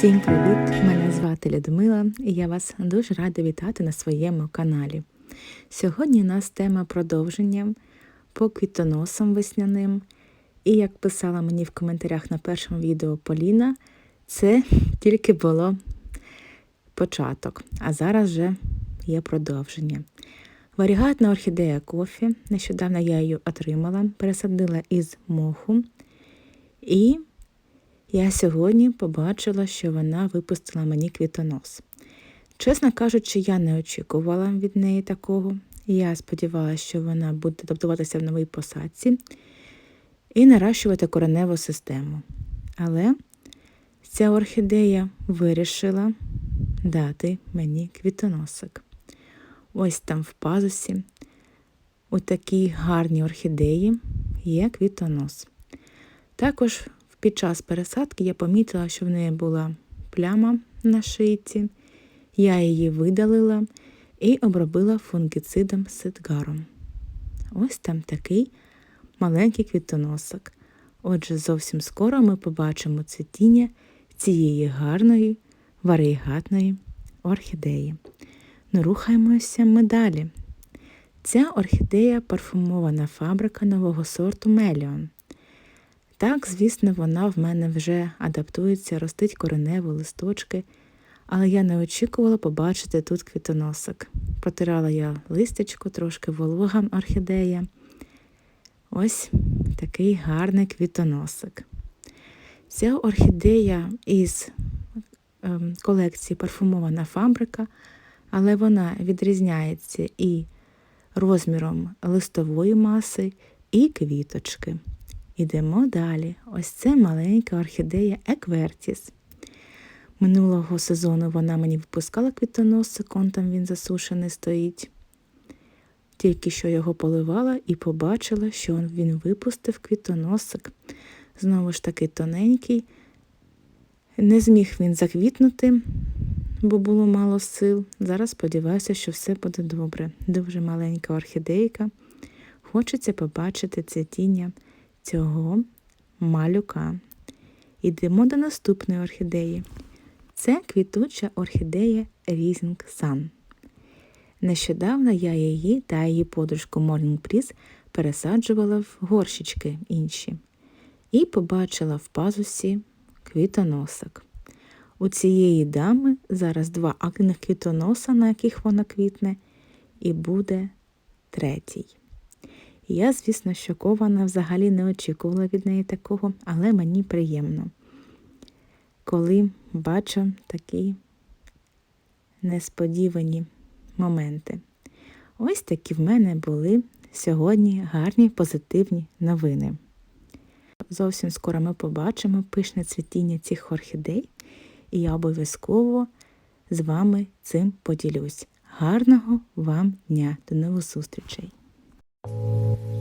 Всім привіт! Мене звати Людмила і я вас дуже рада вітати на своєму каналі. Сьогодні у нас тема продовження по квітоносам весняним. І як писала мені в коментарях на першому відео Поліна, це тільки було початок, а зараз вже є продовження. Варігатна орхідея кофі. Нещодавно я її отримала, пересадила із моху. І я сьогодні побачила, що вона випустила мені квітонос. Чесно кажучи, я не очікувала від неї такого. Я сподівалася, що вона буде адаптуватися в новій посадці і наращувати кореневу систему. Але ця орхідея вирішила дати мені квітоносик. Ось там в пазусі, у такій гарній орхідеї є квітонос. Також під час пересадки я помітила, що в неї була пляма на шийці. Я її видалила і обробила фунгіцидом сидгаром. Ось там такий маленький квітоносик. Отже, зовсім скоро ми побачимо цвітіння цієї гарної, варігатної орхідеї. Ну, рухаємося ми далі. Ця орхідея парфумована фабрика нового сорту Меліон. Так, звісно, вона в мене вже адаптується, ростить коренево листочки, але я не очікувала побачити тут квітоносик. Протирала я листячко, трошки волога орхідея. Ось такий гарний квітоносик. Ця орхідея із ем, колекції парфумована фабрика, але вона відрізняється і розміром листової маси, і квіточки. Ідемо далі. Ось це маленька орхідея Еквертіс. Минулого сезону вона мені випускала он там він засушений стоїть. Тільки що його поливала і побачила, що він випустив квітоносик. Знову ж таки тоненький. Не зміг він заквітнути, бо було мало сил. Зараз сподіваюся, що все буде добре. Дуже маленька орхідейка. Хочеться побачити цвітіння цього малюка. Йдемо до наступної орхідеї. Це квітуча орхідея Rising Sun. Нещодавно я її та її подружку Morning Breeze пересаджувала в горщички інші і побачила в пазусі квітоносок. У цієї дами зараз два акних квітоноса, на яких вона квітне, і буде третій. Я, звісно, шокована, взагалі не очікувала від неї такого, але мені приємно, коли бачу такі несподівані моменти. Ось такі в мене були сьогодні гарні позитивні новини. Зовсім скоро ми побачимо пишне цвітіння цих орхідей, і я обов'язково з вами цим поділюсь. Гарного вам дня! До нових зустрічей! Thank you.